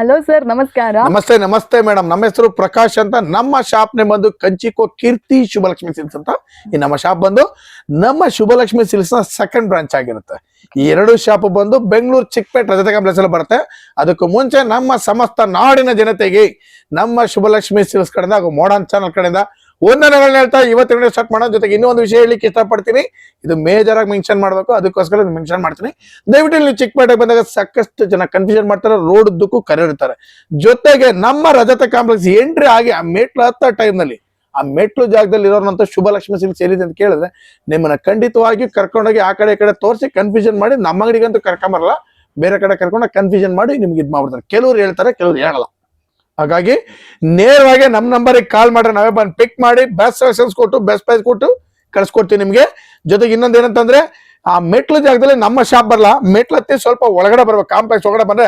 Hello sir ನಮಸ್ಕಾರ. ನಮಸ್ತೆ ನಮಸ್ತೆ ಮೇಡಮ್ ನಮ್ಮ ಹೆಸರು ಪ್ರಕಾಶ್ ಅಂತ. ನಮ್ಮ ಶಾಪ್ ನೇ ಬಂದು ಕಂಚಿಕೋ ಕೀರ್ತಿ ಶುಭಲಕ್ಷ್ಮಿ ಸಿಲ್ಸ್ ಅಂತ. ಈ ನಮ್ಮ ಶಾಪ್ ಬಂದು ನಮ್ಮ ಶುಭಲಕ್ಷ್ಮಿ ಸಿಲ್ಸ್ನ ಸೆಕೆಂಡ್ ಬ್ರಾಂಚ್ ಆಗಿರುತ್ತೆ. ಈ ಎರಡು ಶಾಪ್ ಬಂದು ಬೆಂಗಳೂರು ಚಿಕ್ಕಪೇಟೆ ರಜತ ಕಾಂಪ್ಲೆಕ್ಸ್ ಅಲ್ಲಿ ಬರುತ್ತೆ. ಅದಕ್ಕೂ ಮುಂಚೆ ನಮ್ಮ ಸಮಸ್ತ ನಾಡಿನ ಜನತೆಗೆ ನಮ್ಮ ಶುಭಲಕ್ಷ್ಮಿ ಸಿಲ್ಸ್ ಕಡೆಯಿಂದ ಹಾಗೂ ಮೋಡನ್ ಚಾನಲ್ ಕಡೆಯಿಂದ ವಂದನೆಗಳನ್ನ ಹೇಳ್ತಾ ಇವತ್ತು ವಿಡಿಯೋ ಸ್ಟಾರ್ಟ್ ಮಾಡೋ ಜೊತೆಗೆ ಇನ್ನೊಂದು ವಿಷಯ ಹೇಳಿಕ್ಕೆ ಇಷ್ಟಪಡ್ತೀನಿ. ಇದು ಮೇಜರ್ ಆಗಿ ಮೆನ್ಷನ್ ಮಾಡಬೇಕು. ಅದಕ್ಕೋಸ್ಕರ ಮೆನ್ಷನ್ ಮಾಡ್ತೀನಿ. ದಯವಿಟ್ಟು ಇಲ್ಲಿ ಚಿಕ್ಕಪೇಟೆಗೆ ಬಂದಾಗ ಸಾಕಷ್ಟು ಜನ ಕನ್ಫ್ಯೂಷನ್ ಮಾಡ್ತಾರೆ. ರೋಡ್ ಉದ್ದಕ್ಕೂ ಕರೆಯಿರ್ತಾರೆ ಜೊತೆಗೆ ನಮ್ಮ ರಜತ ಕಾಂಪ್ಲೆಕ್ಸ್ ಎಂಟ್ರಿ ಆಗಿ ಆ ಮೆಟ್ಲು ಹತ್ತ ಟೈಮ್ನಲ್ಲಿ ನಲ್ಲಿ, ಆ ಮೆಟ್ಲು ಜಾಗದಲ್ಲಿ ಇರೋರಂತ ಶುಭಲಕ್ಷ್ಮಿ ಸಿಂಗ್ ಸೇರಿದೆ ಅಂತ ಕೇಳಿದ್ರೆ ನಿಮ್ಮನ್ನ ಖಂಡಿತವಾಗಿ ಕರ್ಕೊಂಡೋಗಿ ಆ ಕಡೆ ಕಡೆ ತೋರಿಸಿ ಕನ್ಫ್ಯೂಷನ್ ಮಾಡಿ ನಮ್ಮ ಅಂಗಡಿಗಂತೂ ಕರ್ಕೊಂಬರಲ್ಲ. ಬೇರೆ ಕಡೆ ಕರ್ಕೊಂಡು ಕನ್ಫ್ಯೂಷನ್ ಮಾಡಿ ನಿಮ್ಗೆ ಇದು ಮಾಡ್ಬಿಡ್ತಾರೆ. ಕೆಲವ್ರು ಹೇಳ್ತಾರೆ, ಕೆಲವ್ರು ಹೇಳಲ್ಲ. ಹಾಗಾಗಿ ನೇರವಾಗಿ ನಮ್ಮ ನಂಬರಿಗೆ ಕಾಲ್ ಮಾಡ್ರೆ ನಾವೇ ಬಂದು ಪಿಕ್ ಮಾಡಿ ಬೆಸ್ಟ್ ಸೆಲೆಕ್ಷನ್ಸ್ ಕೊಟ್ಟು ಬೆಸ್ಟ್ ಪ್ರೈಸ್ ಕೊಟ್ಟು ಕಳಿಸ್ಕೊಡ್ತೀನಿ ನಿಮಗೆ. ಜೊತೆಗೆ ಇನ್ನೊಂದು ಏನಂತಂದ್ರೆ, ಆ ಮೆಟ್ಲು ಜಾಗದಲ್ಲಿ ನಮ್ಮ ಶಾಪ್ ಬರಲ್ಲ. ಮೆಟ್ಲು ಹತ್ತಿ ಸ್ವಲ್ಪ ಒಳಗಡೆ ಬರ್ಬೇಕು. ಕಾಂಪ್ಲೆಕ್ಸ್ ಒಳಗಡೆ ಬಂದ್ರೆ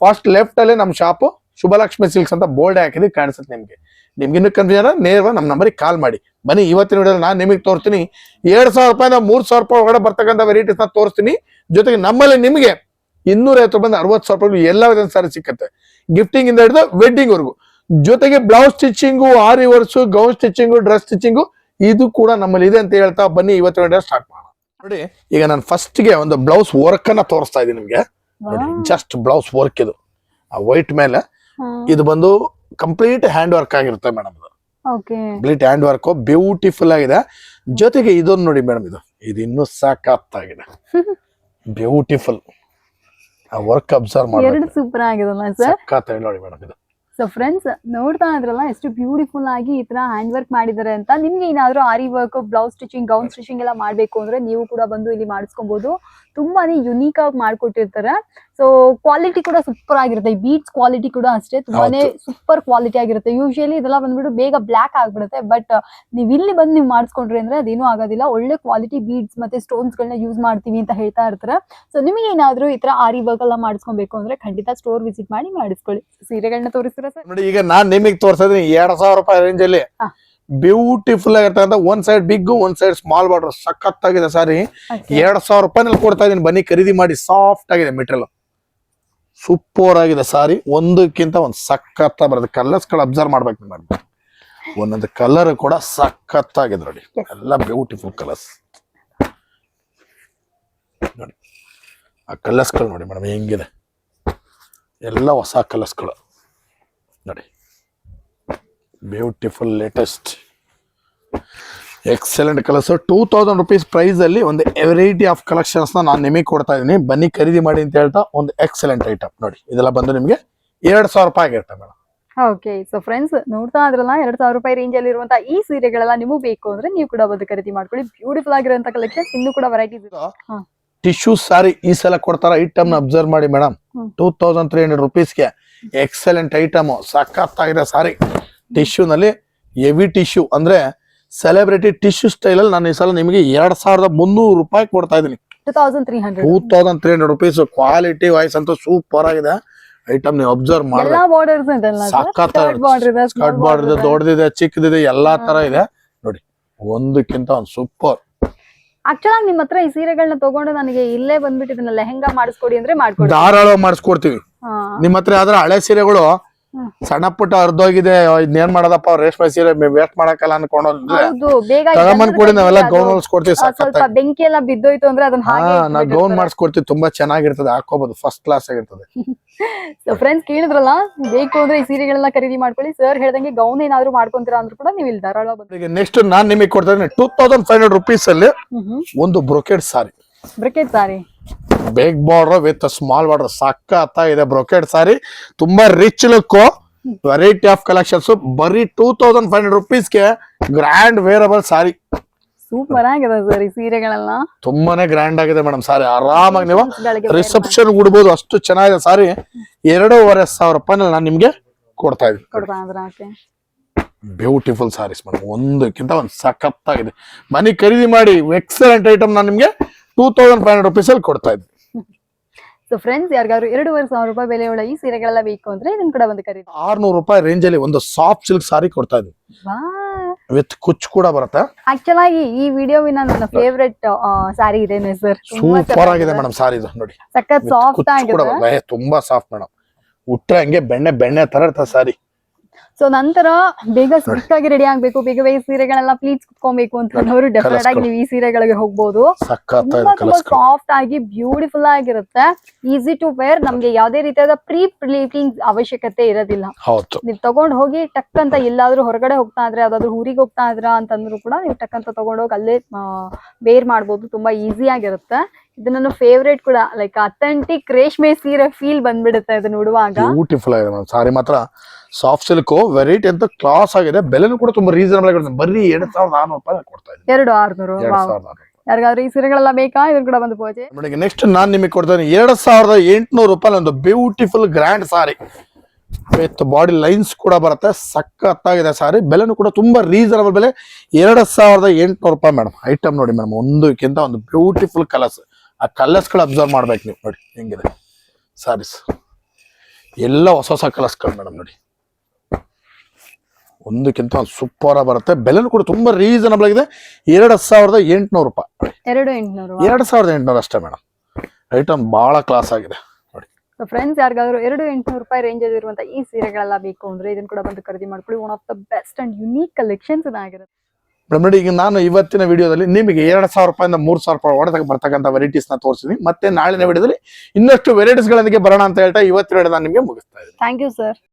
ಫಸ್ಟ್ ಲೆಫ್ಟ್ ಅಲ್ಲಿ ನಮ್ಮ ಶಾಪು ಶುಭಲಕ್ಷ್ಮಿ ಸಿಲ್ಕ್ಸ್ ಅಂತ ಬೋರ್ಡ್ ಹಾಕಿದ್ರೆ ಕಾಣಿಸುತ್ತೆ ನಿಮ್ಗೆ. ನಿಮ್ಗೆ ಇನ್ನೂ ಕನ್ಫ್ಯೂಷನ್ ನೇರವಾಗಿ ನಮ್ಮ ನಂಬರಿಗೆ ಕಾಲ್ ಮಾಡಿ. ಬನ್ನಿ, ಇವತ್ತಿನ ವಿಡಿಯೋ ನಾನು ನಿಮಗೆ ತೋರಿಸ್ತೀನಿ. ಎರಡ್ ಸಾವಿರ ರೂಪಾಯಿಂದ ಮೂರು ಸಾವಿರ ರೂಪಾಯಿ ಒಳಗಡೆ ಬರ್ತಕ್ಕಂಥ ವೆರೈಟೀಸ್ನ ತೋರಿಸ್ತೀನಿ. ಜೊತೆಗೆ ನಮ್ಮಲ್ಲಿ ನಿಮಗೆ ಇನ್ನೂರ ಐವತ್ತು ರೂಪಾಯಿಂದ ಅರವತ್ತು ಸಾವಿರ ರೂಪಾಯಿ ಎಲ್ಲ ವಿಧದ ಸಾರಿ ಸಿಕ್ಕತ್ತೆ. ಗಿಫ್ಟಿಂಗ್ ಇಂದ ಹಿಡಿದು ವೆಡ್ಡಿಂಗ್ ವರ್ಗು. ಜೊತೆಗೆ blouse stitching aari verse gown stitching dress stitching ಇದು ಕೂಡ ನಮ್ಮಲ್ಲಿ ಇದೆ ಅಂತ ಹೇಳ್ತಾ ಬನ್ನಿ ಇವತ್ತು ವಿಡಿಯೋ ಸ್ಟಾರ್ಟ್ ಮಾಡೋಣ. ನೋಡಿ ಈಗ ನಾನು ಫಸ್ಟ್ಗೆ ಒಂದು ಬ್ಲೌಸ್ ವರ್ಕ್ ಅನ್ನ ತೋರಿಸ್ತಾ ಇದ್ದೀನಿ ನಿಮ್ಗೆ. ನೋಡಿ ಜಸ್ಟ್ ಬ್ಲೌಸ್ ವರ್ಕ್ ಇದು. ಆ ವೈಟ್ ಮೇಲೆ. ಇದು ಬಂದು ಕಂಪ್ಲೀಟ್ ಹ್ಯಾಂಡ್ ವರ್ಕ್ ಆಗಿರುತ್ತೆ ಮೇಡಮ್ ಇದು. ಕಂಪ್ಲೀಟ್ ಹ್ಯಾಂಡ್ ವರ್ಕ್ ಬ್ಯೂಟಿಫುಲ್ ಆಗಿದೆ. ಜೊತೆಗೆ ಇದೊಂದು ನೋಡಿ ಮೇಡಮ್ ಇದು. ಇದು ಇನ್ನೂ ಸಾಕಾಗಿದೆ ಬ್ಯೂಟಿಫುಲ್ ಆ ವರ್ಕ್ ಅಬ್ಸರ್ವ್ ಎರಡು ಮಾಡಿ ಸೂಪರ್ ಆಗಿದಲ್ಲ ಸರ್ ನೋಡಿ ಮೇಡಮ್ ಇದು. ಸೊ ಫ್ರೆಂಡ್ಸ್ ನೋಡ್ತಾ ಇದ್ರಲ್ಲ ಎಷ್ಟು ಬ್ಯೂಟಿಫುಲ್ ಆಗಿ ಈ ತರ ಹ್ಯಾಂಡ್ ವರ್ಕ್ ಮಾಡಿದ್ದಾರೆ ಅಂತ. ನಿಮ್ಗೆ ಏನಾದ್ರೂ aari work blouse stitching gown stitching ಎಲ್ಲ ಮಾಡ್ಬೇಕು ಅಂದ್ರೆ ನೀವು ಕೂಡ ಬಂದು ಇಲ್ಲಿ ಮಾಡಿಸ್ಕೊಬಹುದು ತುಂಬಾನೇ ಯುನೀಕ್ ಆಗಿ ಮಾಡ್ಕೊಟ್ಟಿರ್ತಾರೆ. ಸೊ ಕ್ವಾಲಿಟಿ ಕೂಡ ಸೂಪರ್ ಆಗಿರುತ್ತೆ. ಈ ಬೀಟ್ಸ್ ಕ್ವಾಲಿಟಿ ಕೂಡ ಅಷ್ಟೇ. ತುಂಬಾನೇ ಸೂಪರ್ ಕ್ವಾಲಿಟಿ ಆಗಿರುತ್ತೆ. ಯೂಶಲಿ ಇದೆಲ್ಲ ಬಂದ್ಬಿಟ್ಟು ಬೇಗ ಬ್ಲಾಕ್ ಆಗ್ಬಿಡುತ್ತೆ ಬಟ್ ನೀವು ಇಲ್ಲಿ ಬಂದು ನೀವು ಮಾಡಿಸ್ಕೊಂಡ್ರಿ ಅಂದ್ರೆ ಅದೇನು ಆಗೋದಿಲ್ಲ. ಒಳ್ಳೆ ಕ್ವಾಲಿಟಿ ಬೀಡ್ಸ್ ಮತ್ತೆ ಸ್ಟೋನ್ಸ್ ಗಳನ್ನ ಯೂಸ್ ಮಾಡ್ತೀವಿ ಅಂತ ಹೇಳ್ತಾ ಇರ್ತಾರೆ. ಸೊ ನಿಮಗೆ ಏನಾದ್ರೂ ಈ ತರ ಆರಿ ವರ್ಕ್ ಎಲ್ಲ ಮಾಡಿಸ್ಕೊಬೇಕು ಅಂದ್ರೆ ಖಂಡಿತ ಸ್ಟೋರ್ ವಿಸಿಟ್ ಮಾಡಿ ಮಾಡಿಸ್ಕೊಳ್ಳಿ. ಸೀರೆಗಳನ್ನ ತೋರಿಸ್ತೀರಾ ಸರ್? ನೋಡಿ ಈಗ ನಾನ್ ನಿಮಗೆ ತೋರಿಸಿದ್ರೆ ಎರಡ್ ಸಾವಿರ ರೂಪಾಯಿ ರೇಂಜ್ ಅಲ್ಲಿ. ಬ್ಯೂಟಿಫುಲ್ ಆಗಿರ್ತಕ್ಕಂಥ ಒಂದ್ ಸೈಡ್ ಬಿಗ್ ಒಂದ್ ಸೈಡ್ ಸ್ಮಾಲ್ ಬಾರ್ಡರ್ ಸಖತ್ತಾಗಿದೆ ಸಾರಿ. ಎರಡ್ ಸಾವಿರ ರೂಪಾಯಿನಲ್ಲಿ ಕೊಡ್ತಾ ಇದೀನಿ ಬನ್ನಿ ಖರೀದಿ ಮಾಡಿ. ಸಾಫ್ಟ್ ಆಗಿದೆ ಮೆಟೀರಿಯಲ್ ಸೂಪರ್ ಆಗಿದೆ ಸಾರಿ. ಒಂದಕ್ಕಿಂತ ಒಂದು ಸಖತ್ತ ಬರುತ್ತೆ. ಕಲರ್ಸ್ಗಳು ಅಬ್ಸರ್ವ್ ಮಾಡ್ಬೇಕು ಒಂದೊಂದು ಕಲರ್ ಕೂಡ ಸಖತ್ತಾಗಿದೆ ನೋಡಿ. ಎಲ್ಲ ಬ್ಯೂಟಿಫುಲ್ ಕಲರ್ಸ್ ನೋಡಿ. ಆ ಕಲರ್ಸ್ಗಳು ನೋಡಿ ಮೇಡಮ್ ಹೆಂಗಿದೆ. ಎಲ್ಲ ಹೊಸ ಕಲರ್ಸ್ಗಳು ನೋಡಿ. Beautiful latest excellent colours two thousand rupees price ಅಲ್ಲಿ ಒಂದು ವೆರೈಟಿ ಆಫ್ ಕಲೆಕ್ಷನ್ಸ್ ನಾನು ನಿಮಗೆ ಕೊಡ್ತಾ ಇದ್ದೀನಿ. ಬನ್ನಿ ಖರೀದಿ ಮಾಡಿ ಅಂತ ಹೇಳ್ತಾ ಒಂದು ಎಕ್ಸಲೆಂಟ್ ಐಟಮ್ ನೋಡಿ ಇದೆಲ್ಲ ಬಂದು ನಿಮಗೆ ಎರಡು ಸಾವಿರ ರೂಪಾಯಿ ಆಗಿರುತ್ತೆ ಮೇಡಮ್ ಓಕೆ ಸೊ ಫ್ರೆಂಡ್ಸ್ ನೋಡ್ತಾ ಇದ್ರಲ್ಲ ಎರಡ್ ಸಾವಿರ ರೂಪಾಯಿ ರೇಂಜ್ ಅಲ್ಲಿ ಇರುವಂತ ಈ ಸೀರೆಗಳೆಲ್ಲ ನಿಮಗೆ ಬೇಕು ಅಂದ್ರೆ ನೀವು ಕೂಡ ಬಂದು ಖರೀದಿ ಮಾಡ್ಕೊಳ್ಳಿ. ಬ್ಯೂಟಿಫುಲ್ ಆಗಿರುವಂತ ಕಲೆಕ್ಷನ್ ಇನ್ನೂ ಕೂಡ ವೆರೈಟೀಸ್ ಇದೆ. ಟಿಶ್ಯೂ ಸಾರಿ ಈ ಸಲ ಕೊಡ್ತಾರ. ಐಟಮ್ ಅಬ್ಸರ್ವ್ ಮಾಡಿ madam. Two thousand three hundred ರುಪೀಸ್ಗೆ excellent item ಸಖತ್ತಾಗಿದೆ ಸಾರಿ ಟಿಶ್ಯೂ ನಲ್ಲಿ ಹೆವಿ ಟಿಶ್ಯೂ ಅಂದ್ರೆ ಸೆಲೆಬ್ರಿಟಿ ಟಿಶ್ಯೂ ಸ್ಟೈಲ್ ಅಲ್ಲಿ ನಾನು ಈ ಸಲ ನಿಮಗೆ ಎರಡ್ ಸಾವಿರದ ಮುನ್ನೂರು ರೂಪಾಯಿ ಕೊಡ್ತಾ ಇದೀನಿ two thousand three hundred two thousand three hundred rupees quality wise ಅಂತ ಸೂಪರ್ ಆಗಿದೆ. ಐಟಮ್ ನೀವು ಅಬ್ಸರ್ವ್ ಇದೆಲ್ಲ ಸಖತ್ ಬಾರ್ಡರ್ ಇದೆ ಬಾರ್ಡರ್ ಇದೆ ದೊಡ್ಡದಿದೆ ಚಿಕ್ಕದಿದೆ ಎಲ್ಲಾ ತರ ಇದೆ. ನೋಡಿ ಒಂದಕ್ಕಿಂತ ಒಂದ್ ಸೂಪರ್ ಆಕ್ಚುಲ್ ನಿಮ್ ಹತ್ರ ಈ ಸೀರೆಗಳನ್ನ ತಗೊಂಡು ನನಗೆ ಇಲ್ಲೇ ಬಂದ್ಬಿಟ್ಟು ಇದನ್ನ ಲೆಹಂಗಾ ಮಾಡಿಸ್ಕೊಡಿ ಅಂದ್ರೆ ಮಾಡ್ಕೊಡಿ. ಧಾರಾಳ ಮಾಡಿಸ್ಕೊಡ್ತೀವಿ. ನಿಮ್ಮ ಹತ್ರ ಯಾವ್ದಾರ ಹಳೆ ಸೀರೆಗಳು. ಸಣ್ಣ ಪುಟ್ಟ ಅರ್ಧೋಗಿದೆ ಇದನ್ನೇನ್ ಮಾಡೋದಪ್ಪ ರೇಷ್ಮೆ ಸೀರೆ ವೇಸ್ಟ್ ಮಾಡಕ್ಕಲ್ಲ ಅನ್ಕೊಂಡು ಹೌದು ಬೇಗ ತಗೊಂಬಂದ್ ಕೊಡಿ ನಾವೆಲ್ಲ ಗೌನ್ ಹೊಲ್ಸ್ಕೊಡ್ತೀವಿ ಬೆಂಕಿ ಎಲ್ಲ ಬಿದ್ದೋಯ್ತು ಅಂದ್ರೆ ಅದನ್ನ ಗೌನ್ ಮಾಡಿಸ್ಕೊಡ್ತೀವಿ ತುಂಬಾ ಚೆನ್ನಾಗಿರ್ತದೆ ಹಾಕೋಬಹುದು ಫಸ್ಟ್ ಕ್ಲಾಸ್ ಆಗಿರ್ತದೆ. ಫ್ರೆಂಡ್ಸ್ ಕೇಳಿದ್ರಲ್ಲ ಬೇಕು ಅಂದ್ರೆ ಈ ಸೀರೆಗಳನ್ನ ಖರೀದಿ ಮಾಡ್ಕೊಳ್ಳಿ. ಸರ್ ಹೇಳ್ದಂಗೆ ಗೌನ್ ಏನಾದ್ರು ಮಾಡ್ಕೊಂತೀರಾ ಅಂದ್ರೂ ಕೂಡ ನೀವು ಇಲ್ಲಿ ಧಾರಾಳ ಬಂದ್ರೆ ನೆಕ್ಸ್ಟ್ ನಾನ್ ನಿಮಗೆ ಕೊಡ್ತಾ ಇದ್ದೀನಿ two thousand five hundred rupees ಅಲ್ಲಿ ಒಂದು brocade sari brocade sari big border with small border ಸಕ್ಕ ಇದೆ ಬ್ರೊಕೆಟ್ ಸಾರಿ. ತುಂಬಾ rich look variety of collections ಬರೀ ಟೂ ತೌಸಂಡ್ ಫೈವ್ ಹಂಡ್ರೆಡ್ ರುಪೀಸ್ಗೆ ಗ್ರ್ಯಾಂಡ್ ವೇರಬಲ್ ಸಾರಿ. ಸೂಪರ್ ಆಗಿದೆ ಸರ್ ಈ ಸೀರೆಗಳೆಲ್ಲ. ತುಂಬಾನೇ ಗ್ರ್ಯಾಂಡ್ ಆಗಿದೆ ಮೇಡಮ್ ಸಾರಿ. ಆರಾಮಾಗಿ ನೀವು ರಿಸೆಪ್ಷನ್ ಉಡ್ಬೋದು ಅಷ್ಟು ಚೆನ್ನಾಗಿದೆ ಸಾರಿ. ಎರಡೂವರೆ ಸಾವಿರ ರೂಪಾಯಿನಲ್ಲಿ ನಾನು ನಿಮ್ಗೆ ಕೊಡ್ತಾ ಇದ್ದೀನಿ. ಬ್ಯೂಟಿಫುಲ್ ಸಾರೀಸ್ ಮೇಡಮ್ ಒಂದಕ್ಕಿಂತ ಒಂದು ಸಖತ್ತಾಗಿದೆ. ಮನೆ ಖರೀದಿ ಮಾಡಿ ಎಕ್ಸಲೆಂಟ್ ಐಟಮ್ ನಾನು ನಿಮ್ಗೆ two thousand five hundred rupees ಅಲ್ಲಿ ಕೊಡ್ತಾ ಇದ್ವಿ. ಸೊ ಫ್ರೆಂಡ್ಸ್ ಯಾರಿಗಾದ್ರು ಎರಡೂವರೆ ಸಾವಿರ ರೂಪಾಯಿ ಬೆಲೆ ಉಳ್ಳ ಈ ಸೀರೆಗಳೆಲ್ಲ ಬೇಕು ಅಂದ್ರೆ ಇದನ್ನ ಕೂಡ ಒಂದು ಖರೀದಿ ಆರ್ನೂರು ರೂಪಾಯಿ ರೇಂಜ್ ಅಲ್ಲಿ ಒಂದು ಸಾಫ್ಟ್ ಸಿಲ್ಕ್ ಸಾರಿ ಕೊಡ್ತಾ ಇದ್ವಿ. ವಿತ್ ಕುಚ್ ಕೂಡ ಬರುತ್ತೆ. ಆಕ್ಚುಲ್ ಆಗಿ ಈ ವಿಡಿಯೋವಿನ ನನ್ನ ಫೇವ್ರೆಟ್ ಸಾರಿ ಇದೇನೆ ಸರ್ ಸೂಪರ್ ಆಗಿದೆ ಮೇಡಮ್ ಸಾರಿ ಇದು ನೋಡಿ. ಸಖತ್ ಸಾಫ್ಟ್ ಆಗಿದೆ. ತುಂಬಾ ಸಾಫ್ಟ್ ಮೇಡಮ್ ಉಟ್ರೆ ಹಂಗೆ ಬೆಣ್ಣೆ ಬೆಣ್ಣೆ ತರ ಇರ್ತದೆ ಸಾರಿ ಸೊ ನಂತರ ಬೇಗ ಸ್ವಿಫ್ಟ್ ಆಗಿ ರೆಡಿ ಆಗ್ಬೇಕು. ಬೇಗ ಬೇಗ ಸೀರೆಗಳೆಲ್ಲ ಪ್ಲೀಸ್ ಕುತ್ಕೊಬೇಕು ಅಂತ ಅವರು ಡೆಫಿನೆಟ್ ಆಗಿ ನೀವು ಈ ಸೀರೆಗಳಿಗೆ ಹೋಗ್ಬೋದು. ತುಂಬಾ ಸಾಫ್ಟ್ ಆಗಿ ಬ್ಯೂಟಿಫುಲ್ ಆಗಿರುತ್ತೆ. ಈಸಿ ಟು ವೇರ್ ನಮ್ಗೆ ಯಾವ್ದೇ ರೀತಿಯಾದ ಪ್ರೀ ಪ್ಲೀಟಿಂಗ್ ಅವಶ್ಯಕತೆ ಇರೋದಿಲ್ಲ. ನೀವು ನೀವ್ ತಗೊಂಡ್ ಹೋಗಿ ಟಕ್ ಅಂತ ಎಲ್ಲಾದ್ರೂ ಹೊರಗಡೆ ಹೋಗ್ತಾ ಇದ್ರೆ ಯಾವ್ದಾದ್ರು ಊರಿಗೆ ಹೋಗ್ತಾ ಇದ್ರ ಅಂತಂದ್ರು ಕೂಡ ನೀವು ಟಕ್ ಅಂತ ತಗೊಂಡೋಗಿ ಅಲ್ಲೇ ಬೇರ್ ಮಾಡ್ಬೋದು. ತುಂಬಾ ಈಸಿ ಆಗಿರುತ್ತೆ. ಇದು ನನ್ನ ಫೇವ್ರೇಟ್ ಕೂಡ. ಲೈಕ್ ಅಥೆಂಟಿಕ್ ರೇಷ್ಮೆ ಸೀರೆ ಫೀಲ್ ಬಂದ್ಬಿಡುತ್ತೆ ಇದು ನೋಡುವಾಗ ಬ್ಯೂಟಿಫುಲ್ ಆಗಿದೆ ಮ್ಯಾಮ್ ಸಾರಿ ಮಾತ್ರ ಸಾಫ್ಟ್ ಸಿಲ್ಕ್ ವೆರೈಟಿ ಅಂತ ಕ್ಲಾಸ್ ಆಗಿದೆ. ಬೆಲೆನೂ ಕೂಡ ತುಂಬಾ ರೀಸನಬಲ್ ಆಗಿರುತ್ತೆ. ಬರೀ ಎರಡ್ ಸಾವಿರದ ರೂಪಾಯಿ ಕೊಡ್ತಾ ಇದ್ದೀನಿ. ಎರಡು ಆರ್ನೂರು. ಯಾರಿಗಾದ್ರೂ ಈ ಸೀರೆಗಳೆಲ್ಲ ಬೇಕಾ? ಇದನ್ನ ಕೂಡ ಬಂದು ಪೂಜೆ. ನೋಡಿ ನೆಕ್ಸ್ಟ್ ನಾನು ನಿಮಗೆ ಕೊಡ್ತೇನೆ. ಎರಡ್ ಸಾವಿರದ ಎಂಟುನೂರು ರೂಪಾಯಿ ಒಂದು beautiful grand sari with body lines ಕೂಡ ಬರುತ್ತೆ. ಸಖತ್ತಾಗಿದೆ ಸಾರಿ ಬೆಲೆನೂ ಕೂಡ ತುಂಬಾ ರೀಸನಬಲ್ ಬೆಲೆ. ಎರಡ್ ಸಾವಿರದ ಎಂಟುನೂರು ರೂಪಾಯಿ ಮೇಡಮ್ ಐಟಮ್ ನೋಡಿ ಮೇಡಮ್ ಒಂದಕ್ಕಿಂತ ಒಂದು ಬ್ಯೂಟಿಫುಲ್ ಕಲರ್ಸ್ ಆ ಕಲರ್ಸ್ಗಳು ಅಬ್ಸರ್ವ್ ಮಾಡ್ಬೇಕು ನೀವು. ನೋಡಿ ಹೆಂಗಿದೆ. ಸಾರೀಸ್ ಎಲ್ಲ ಹೊಸ ಹೊಸ ಕಲರ್ಸ್ಗಳು ಮೇಡಮ್ ನೋಡಿ. ಒಂದಕ್ಕಿಂತ ಒಂದು ಸೂಪರ್ ಬರುತ್ತೆ. ಬೆಲೆನೂ ಕೂಡ ತುಂಬಾ ರೀಸನಬಲ್ ಆಗಿದೆ. ಎರಡ್ ಸಾವಿರದ ಎಂಟುನೂರು ರೂಪಾಯಿ. ಎರಡು ಎಂಟ್ನೂರು ಎರಡ್ ಸಾವಿರದ ಎಂಟುನೂರು ಅಷ್ಟೇ ಮೇಡಮ್ ಐಟಮ್ ಬಹಳ ಕ್ಲಾಸ್ ಆಗಿದೆ. ಫ್ರೆಂಡ್ಸ್ ಯಾರಿಗಾದ್ರು ಎರಡು ಎಂಟುನೂರು ರೂಪಾಯಿ ರೇಂಜ್ ಇರುವಂತ ಈ ಸೀರೆಗಳೆಲ್ಲ ಬೇಕು ಅಂದ್ರೆ ಇದನ್ನ ಕೂಡ ಬಂದು ಖರೀದಿ ಮಾಡ್ಕೊಳ್ಳಿ. One of the best and unique collections ಆಗಿರುತ್ತೆ ನೋಡಿ ಈಗ ನಾನು ಇವತ್ತಿನ ವಿಡಿಯೋದಲ್ಲಿ ನಿಮಗೆ ಎರಡ್ ಸಾವಿರ ರೂಪಾಯಿಂದ ಮೂರು ಸಾವಿರ ರೂಪಾಯಿ ಒಡೆದಾಗ ಬರ್ತಕ್ಕಂಥ ವೆರೈಟೀಸ್ನ ತೋರಿಸಿದೀನಿ. ಮತ್ತೆ ನಾಳಿನ ವಿಡಿಯೋದಲ್ಲಿ ಇನ್ನಷ್ಟು ವೆರೈಟೀಸ್ ಗಳಿಗೆ ಬರೋಣ ಅಂತ ಹೇಳ್ತಾ ಇವತ್ತಿನ ವಿಡಿಯೋ ನಾನು ನಿಮಗೆ ಮುಗಿಸ್ತಾ ಇದ್ದೀನಿ. Thank you sir